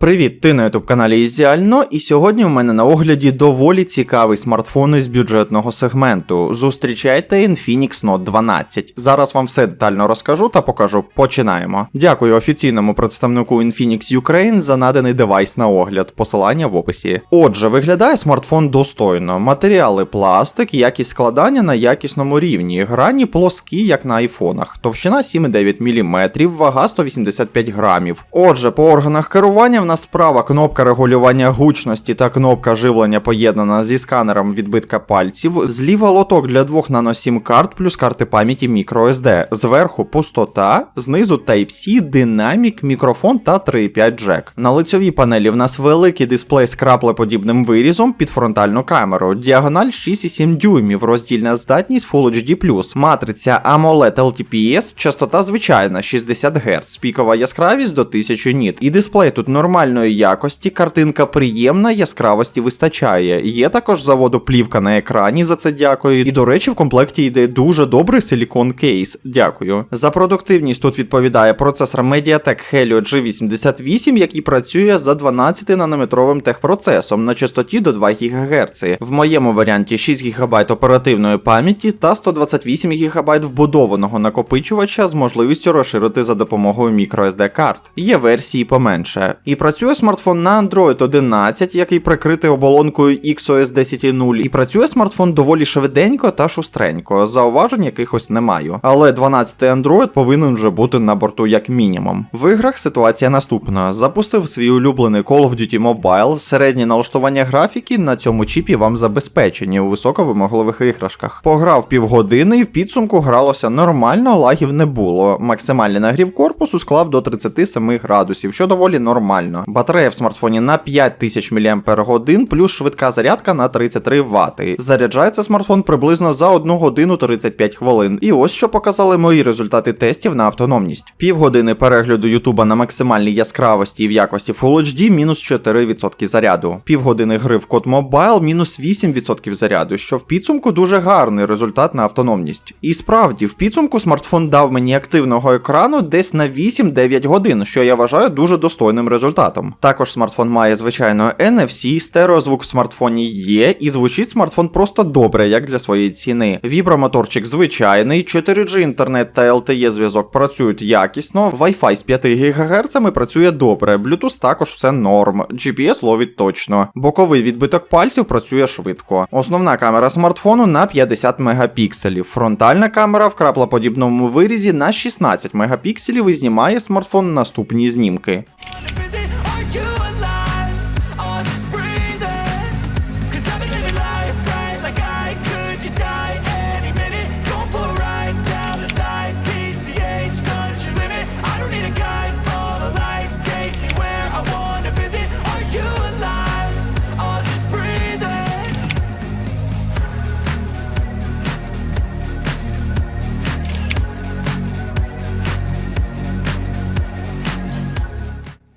Привіт, ти на ютуб каналі Ізіально, і сьогодні в мене на огляді доволі цікавий смартфон із бюджетного сегменту. Зустрічайте Infinix Note 12. Зараз вам все детально розкажу та покажу. Починаємо. Дякую офіційному представнику Infinix Ukraine за наданий девайс на огляд. Посилання в описі. Отже, виглядає смартфон достойно. Матеріали пластик, якість складання на якісному рівні. Грані плоскі, як на айфонах. Товщина 7,9 мм, вага 185 грамів. Отже, по органах керування в справа кнопка регулювання гучності та кнопка живлення поєднана зі сканером відбитка пальців. Зліва лоток для двох нано-сім карт плюс карти пам'яті microSD. Зверху пустота, знизу Type-C, динамік, мікрофон та 3.5 джек. На лицьовій панелі в нас великий дисплей з краплеподібним вирізом під фронтальну камеру. Діагональ 6,7 дюймів, роздільна здатність Full HD+, матриця AMOLED LTPS, частота звичайна 60 Гц, пікова яскравість до 1000 ніт. І дисплей тут нормальної якості, картинка приємна, яскравості вистачає. Є також заводу плівка на екрані, за це дякую. І до речі, в комплекті йде дуже добрий силікон кейс. Дякую. За продуктивність тут відповідає процесор Mediatek Helio G88, який працює за 12 нанометровим техпроцесом на частоті до 2 ГГц. В моєму варіанті 6 ГБ оперативної пам'яті та 128 ГБ вбудованого накопичувача з можливістю розширити за допомогою microSD карт. Є версії поменше. І працює смартфон на Android 11, який прикритий оболонкою XOS 10.0, і працює смартфон доволі швиденько та шустренько. Зауважень якихось не маю. Але 12 Android повинен вже бути на борту як мінімум. В іграх ситуація наступна: запустив свій улюблений Call of Duty Mobile, середнє налаштування графіки на цьому чіпі вам забезпечені у високовимогливих іграшках. Пограв півгодини і в підсумку гралося нормально, лагів не було. Максимальний нагрів корпусу склав до 37 градусів, що доволі нормально. Батарея в смартфоні на 5000 мАч, плюс швидка зарядка на 33 Вт. Заряджається смартфон приблизно за 1 годину 35 хвилин. І ось що показали мої результати тестів на автономність. Півгодини перегляду Ютуба на максимальній яскравості і в якості Full HD мінус 4% заряду. Півгодини гри в код Mobile мінус 8% заряду, що в підсумку дуже гарний результат на автономність. І справді, в підсумку смартфон дав мені активного екрану десь на 8-9 годин, що я вважаю дуже достойним результатом. Також смартфон має звичайно NFC, стереозвук в смартфоні є, і звучить смартфон просто добре, як для своєї ціни. Вібромоторчик звичайний, 4G інтернет та LTE зв'язок працюють якісно, Wi-Fi з 5 ГГц працює добре, Bluetooth також все норм, GPS ловить точно. Боковий відбиток пальців працює швидко. Основна камера смартфону на 50 мегапікселів. Фронтальна камера в краплоподібному вирізі на 16 мегапікселів і знімає смартфон наступні знімки.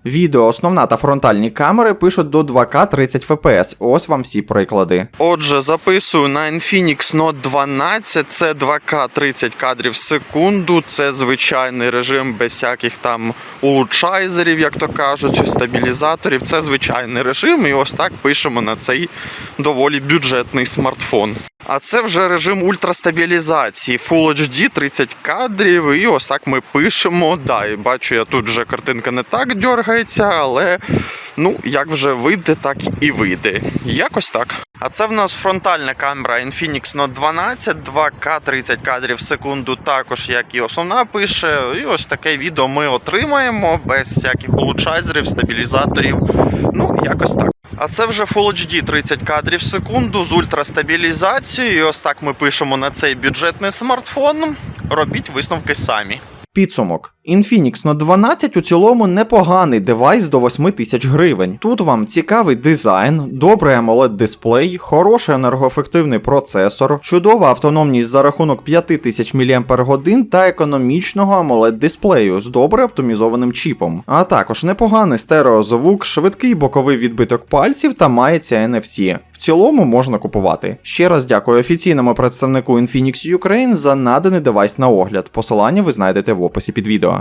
Відео, основна та фронтальні камери пишуть до 2К 30 FPS. Ось вам всі приклади. Отже, записую на Infinix Note 12. Це 2К 30 кадрів в секунду. Це звичайний режим без всяких там улучшайзерів, як то кажуть, стабілізаторів. Це звичайний режим. І ось так пишемо на цей доволі бюджетний смартфон. А це вже режим ультрастабілізації. Full HD 30 кадрів. І ось так ми пишемо. Да, і бачу, я тут вже картинка не так дергається, але ну, як вже вийде, так і вийде. Якось так. А це в нас фронтальна камера Infinix Note 12, 2К 30 кадрів в секунду, також як і основна пише. І ось таке відео ми отримаємо без всяких улучшайзерів, стабілізаторів. Ну, якось так. А це вже Full HD 30 кадрів в секунду з ультрастабілізацією. І ось так ми пишемо на цей бюджетний смартфон. Робіть висновки самі. Підсумок. Infinix Note 12 у цілому непоганий девайс до 8 тисяч гривень. Тут вам цікавий дизайн, добрий AMOLED дисплей, хороший енергоефективний процесор, чудова автономність за рахунок 5000 мАч та економічного AMOLED дисплею з добре оптимізованим чіпом. А також непоганий стереозвук, швидкий боковий відбиток пальців та мається NFC. В цілому можна купувати. Ще раз дякую офіційному представнику Infinix Ukraine за наданий девайс на огляд. Посилання ви знайдете в описі під відео.